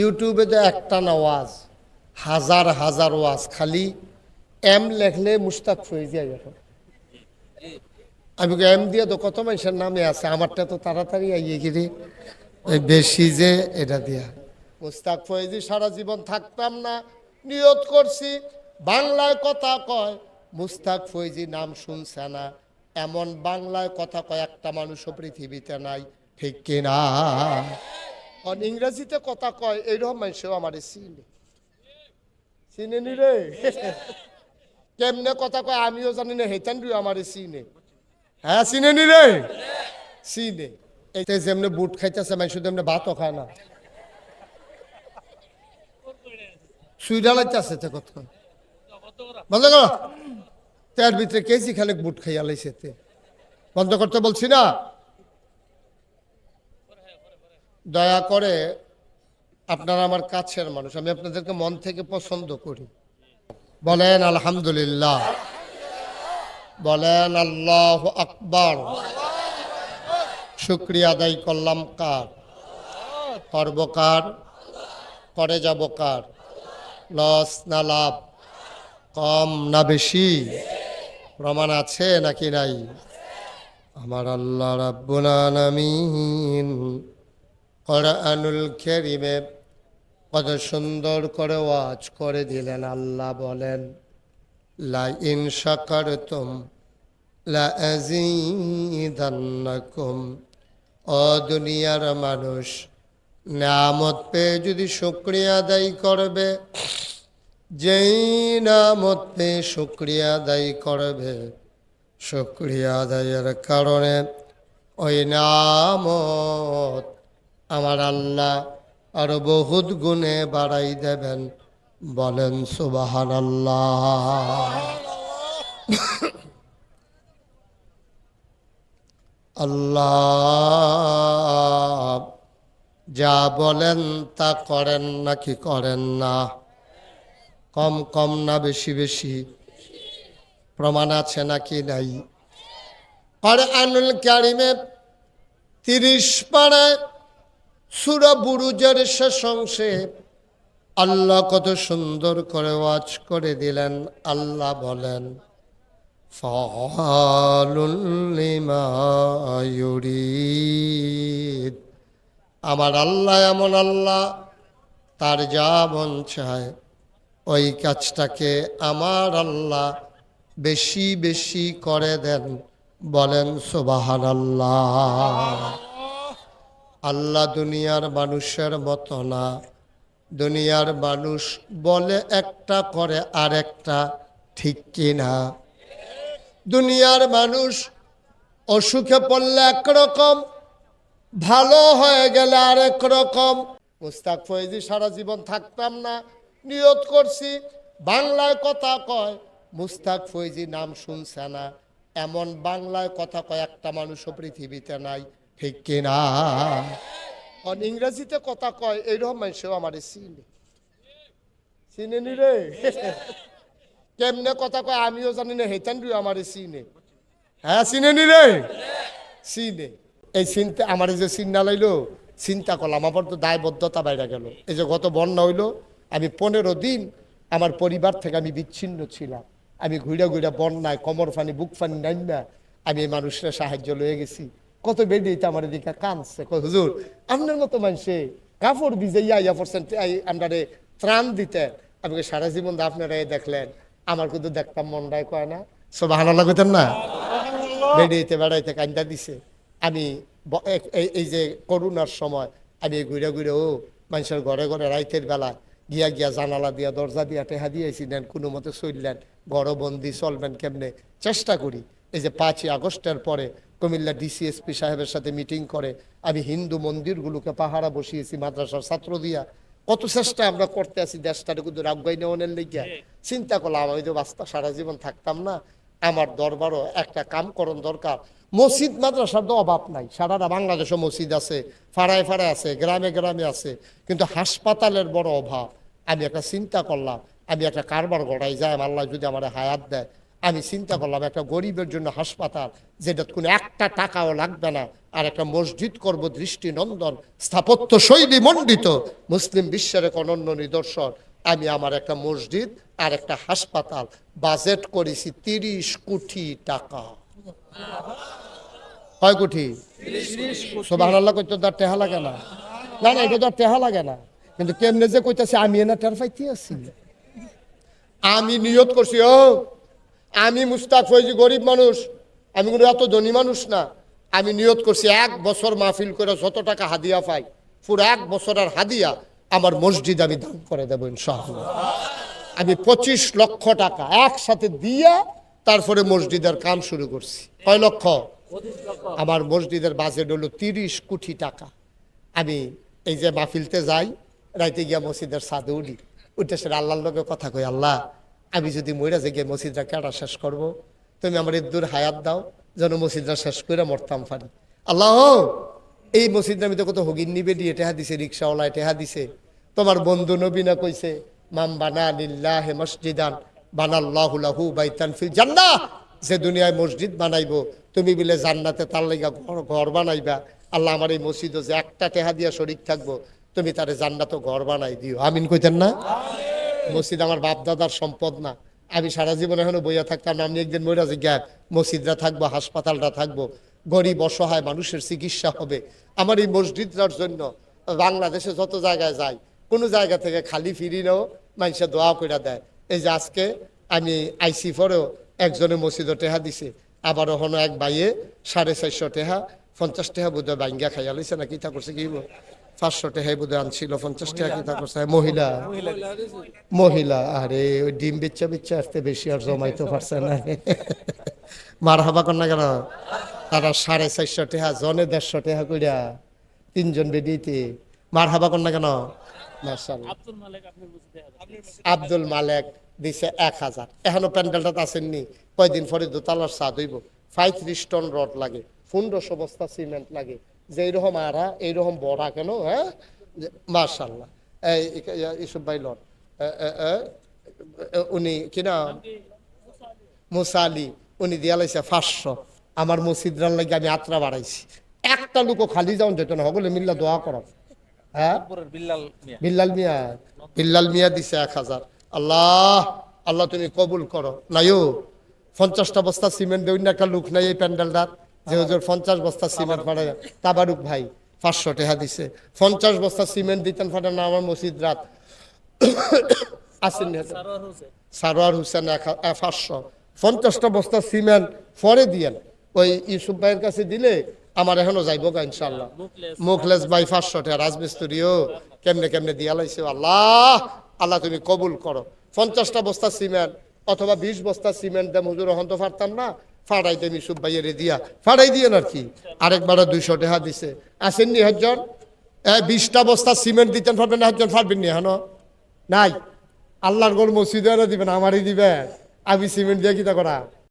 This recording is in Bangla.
ইউটিউবে তো একটা না ওয়াজ হাজার হাজার ওয়াজ, খালি এম লেখলে মুস্তাক ফৈজি আই এখন আমি এম দিয়ে তো কত মানুষের নামে আছে? আমারটা তো তাড়াতাড়ি আইয়ে গিয়ে ওই বেশি যে এটা দিয়া। মুস্তাক ফৈজি সারা জীবন থাকতাম না, নিয়ত করছি, বাংলায় কথা কয়, মুস্তাক ফৈজি নাম শুনছে না। এমন বাংলায় কথা কয়, একটা মানুষও পৃথিবীতে নাই, ঠিক কিনা? আর ইংরেজিতে কথা কয় এইরকম মানুষও আমার চিনে। চিনে নি রে? কেমনে কথা কয় আমিও জানি না হেতান আমার চিনে। হ্যাঁ চিনে নি রে? চিনে। এইটা যেমনে বুট খাইতেছে মানুষ তেমনি ভাতও খায় না। সুইডা লাগতেছে তো কত। বন্ধ করো। তার ভিতরে কেজি খালেক বুট খাইয়া লাইছে তে। বন্ধ করতে বলছি না। দয়া করে আপনারা আমার কাছের মানুষ, আমি আপনাদেরকে মন থেকে পছন্দ করি। বলেন, আলহামদুলিল্লাহ। বলেন, আল্লাহ আকবর। শুক্রিয়া আদায় করলাম কার? করব কার? করে যাব কার? লস না লাভ? কম না বেশি? প্রমাণ আছে নাকি নাই? আমার আল্লাহ রাব্বুল আলামিন কোরআনুল কারীমে কত সুন্দর করে ওয়াজ করে দিলেন, আল্লাহ বলেন লা ইন লা দুনিয়ার মানুষ নামত পেয়ে যদি শুক্রিয়া আদায় করবে, যেই নামত পেয়ে শুক্রিয়া আদায় করবে, শুক্রিয়া আদায়ের কারণে ওই নামত আমার আল্লাহ আরও বহুত গুণে বাড়াই দেবেন। বলেন সুবাহান আল্লাহ আল্লাহ যা বলেন তা করেন নাকি করেন না? কম কম না, বেশি বেশি। প্রমাণ আছে নাকি নাই? আর আনুল কারিমে তিরিশ পাড়ায় সুরা বুরুজের শেষ অংশে আল্লাহ কত সুন্দর করে ওয়াজ করে দিলেন। আল্লাহ বলেন আমার আল্লাহ এমন আল্লাহ, তার যা মন চায়, ওই কাজটাকে আমার আল্লাহ বেশি বেশি করে দেন। বলেন সুবাহান আল্লাহ আল্লাহ দুনিয়ার মানুষের মতো না। দুনিয়ার মানুষ বলে একটা, করে আর একটা ঠিক কিনা দুনিয়ার মানুষ অসুখে পড়লে একরকম, ভালো হয়ে গেলে আরেক রকম মুস্তাক ফয়েজি, সারা জীবন থাকতাম না, নিয়ত করছি, বাংলায় কথা কয়, মুস্তাক ফয়েজি নাম শুনছে না। এমন বাংলায় কথা কয়, একটা মানুষও পৃথিবীতে নাই। ঠিক কিনা? ইংরেজিতে কথা কয়, এইরকম মানুষও আমার চিনে। চিনে নি রে? কেমনে কথা কয়, আমিও জানি না হেতান আমার চিনে। হ্যাঁ চিনে নি রে? চিনে। এই চিন্তা, আমার যে চিন্তা লাইলো, চিন্তা করলাম, আমার তো দায়বদ্ধতা বাইরে গেল। এই যে গত বন্যা হইল, আমি পনেরো দিন আমার পরিবার থেকে আমি বিচ্ছিন্ন ছিলাম। আমি ঘুরে ঘুরে বন্যায়, কমর ফানি, বুক ফানি নাই না আমি এই মানুষের সাহায্য লয়ে গেছি। কত বেডিতে আমার এদিকে কানছে হুজুর আপনার মতো মানুষে কাপড় ভিজাইয়া ইয়া পড়ছেন আমরা ত্রাণ দিতে। আমি কই, সারা জীবন আপনারা এই দেখলেন। আমার কিন্তু দেখতাম মনটাই কয় না। সব ভালো লাগতেন না বেড়াইতে বেড়াইতে কান্দা দিছে। আমি এই- যে করোনার সময় আমি ঘুরে ঘুরে ও মানুষের ঘরে ঘরে রাইতের বেলা গিয়া গিয়া জানালা দিয়া দরজা দিয়া টেহা দিয়েছি নেন কোনো মতে চললেন। গড়বন্দি চলবেন কেমনে? চেষ্টা করি। এই যে পাঁচই আগস্টের পরে কুমিল্লা ডিসিএসপি সাহেবের সাথে মিটিং করে আমি হিন্দু মন্দিরগুলোকে পাহারা বসিয়েছি মাদ্রাসার ছাত্র দিয়া। কত চেষ্টা আমরা করতে আছি দেশটাকে কিন্তু রাগবাই নেওয়ানের লেগিয়া। চিন্তা করলাম আমি তো বাস্তা সারা জীবন থাকতাম না। আমার দরবারও একটা কাম করণ দরকার। মসজিদ মাদ্রাসার তো অভাব নাই। সারাটা বাংলাদেশে মসজিদ আছে ফাড়ায় ফাড়ায় আছে গ্রামে গ্রামে আছে। কিন্তু হাসপাতালের বড় অভাব। আমি একটা চিন্তা করলাম আমি একটা কারবার গড়াই যাই আল্লাহ যদি আমার হায়াত দেয়। আমি চিন্তা করলাম একটা গরিবের জন্য হাসপাতাল যেটা কোনো একটা টাকাও লাগবে না, আর একটা মসজিদ করব দৃষ্টি নন্দন স্থাপত্য শৈলী মণ্ডিত। মুসলিম বিশ্বের এক অনন্য নিদর্শন। আমি আমার একটা মসজিদ আর একটা হাসপাতাল, বাজেট করেছি তিরিশ কোটি টাকা। কয় কোটি? সোবাহ কইতো তার টেহা লাগে না। না না, এটা তো টেহা লাগে না। কিন্তু কেমনে যে কইতাছে, আমি এনা টের পাইতে আছি আমি নিয়ত করছি, ও আমি মুস্তাক ফৈজি গরিব মানুষ, আমি কোনো এত ধনী মানুষ না। আমি নিয়ত করছি এক বছর মাহফিল করে যত টাকা হাদিয়া পাই পুরো এক বছরের হাদিয়া আমার মসজিদ আমি দান করে দেবো ইনশাআল্লাহ। আমি পঁচিশ লক্ষ টাকা একসাথে দিয়া তারপরে মসজিদের কাম শুরু করছি। কয় লক্ষ? আমার মসজিদের বাজেট হলো তিরিশ কোটি টাকা। আমি এই যে মাহফিলতে যাই, রাইতে গিয়া মসজিদের সাদে উঠি। উঠে সেটা আল্লাহর লগে কথা কই আল্লাহ আমি যদি মইরা যে গিয়ে মসজিদটা কেটা শেষ করব? তুমি আমার দূর হায়াত দাও, যেন মসজিদটা শেষ করে মরতাম পারি আল্লাহ, এই মসজিদটা আমি তো কত হগিন নিবে দিয়ে টেহা দিছে, রিক্সাওয়ালায় টেহা দিছে। তোমার বন্ধু নবীনা কইছে মাম বানা লিল্লাহ মসজিদান, বানাল্লাহু লাহু বাইতান ফিল জান্নাহ। যে দুনিয়ায় মসজিদ বানাইবো, তুমি বলে জান্নাতে তার লাগা ঘর ঘর বানাইবা। আল্লাহ আমার এই মসজিদও যে একটা টেহা দিয়া শরিক থাকব, তুমি তারে জান্নাতও ঘর বানাই দিও। আমিন কইতেন না? মসজিদ আমার বাপ দাদার সম্পদ না। আমি সারা জীবন এখনও বইয়া থাকতাম আমি একদিন মহিলা জিজ্ঞাস মসজিদরা থাকব হাসপাতালটা থাকব, গরিব, অসহায় মানুষের চিকিৎসা হবে। আমার এই মসজিদটার জন্য বাংলাদেশে যত জায়গায় যাই, কোনো জায়গা থেকে খালি ফিরিলেও মানুষের দোয়া করে দেয়। এই যে আজকে আমি আইসি পরেও একজনে মসজিদে টেহা দিছে। আবার ওখানে এক বাইয়ে সাড়ে চারশো টেহা, পঞ্চাশ টেহা বোধহয় বাঙ্গা খাইয়া লইছে না কিতা করছে কি পাঁচশো টেহাই বোধহয় আনছিল পঞ্চাশ টেহা কিতা করছে? মহিলা। মহিলা আরে ওই ডিম বেচা বেচা আসতে বেশি আর জমাইতে পারছে না। মার হাবা কর না কেন তারা সাড়ে চারশো টেহা জনে দেড়শো টেহা কইরা তিনজন বেডিতে মার হাবা কর না কেন আব্দুল মালিক আব্দুল দিছে এক হাজার। এখনও প্যান্ডেলটা আসেননি। কয়দিন পরে দোতলার সাদ হইব। পঁয়ত্রিশ টন রড লাগে। পনেরোশো বস্তা সিমেন্ট লাগে। যে এইরকম আড়া এইরকম বড়া কেন হ্যাঁ? মার্শাল্লাহ এই ইসুফ ভাই লন। উনি কিনা মুসালি। উনি দিয়া লাইছে পাঁচশো। আমার মসজিদরার লাগে আমি আত্রা বাড়াইছি। একটা লোকও খালি যাওন যেত না হগলে মিল্লা দোয়া করো। হ্যাঁ? বিল্লাল মিয়া। বিল্লাল মিয়া। দিছে এক হাজার। আল্লাহ আল্লাহ তুমি কবুল করো। নাইও পঞ্চাশটা বস্তা সিমেন্ট দেউন একটা লোক নাই এই প্যান্ডেলটার। যে হুজুর পঞ্চাশ বস্তা সিমেন্ট ফাটে তাবারুক ভাই পাঁচশো টাকা দিছে। পঞ্চাশ বস্তা সিমেন্ট দিতেন ফাটে না আমার মসজিদ রাত। আসেন সারোয়ার হোসেন। পাঁচশো। পঞ্চাশটা বস্তা সিমেন্ট পরে দিয়েন। ওই ইউসুফ ভাইয়ের কাছে দিলে আমার এখনও যাইব গা ইনশাল্লাহ মুখলেস। ভাই পাঁচশো টাকা রাজমিস্ত্রিও কেমনে কেমনে দিয়া লাইছে। আল্লাহ আল্লাহ তুমি কবুল করো। পঞ্চাশটা বস্তা সিমেন্ট অথবা বিশ বস্তা সিমেন্ট দেম হুজুর হন তো পারতাম না। ফাড়াই দেম ইসুফ ভাইয়ের দিয়া। ফাড়াই দিয়ে আর কি। আরেকবারও দুইশো টাকা দিছে। আসেননি হজন এ, বিশটা বস্তা সিমেন্ট দিতেন পারবেন না হজন পারবেন নি হানো নাই। আল্লাহর গোল মসজিদে দিবেন, আমারই দিবেন। আমি সিমেন্ট দিয়ে কিতা করা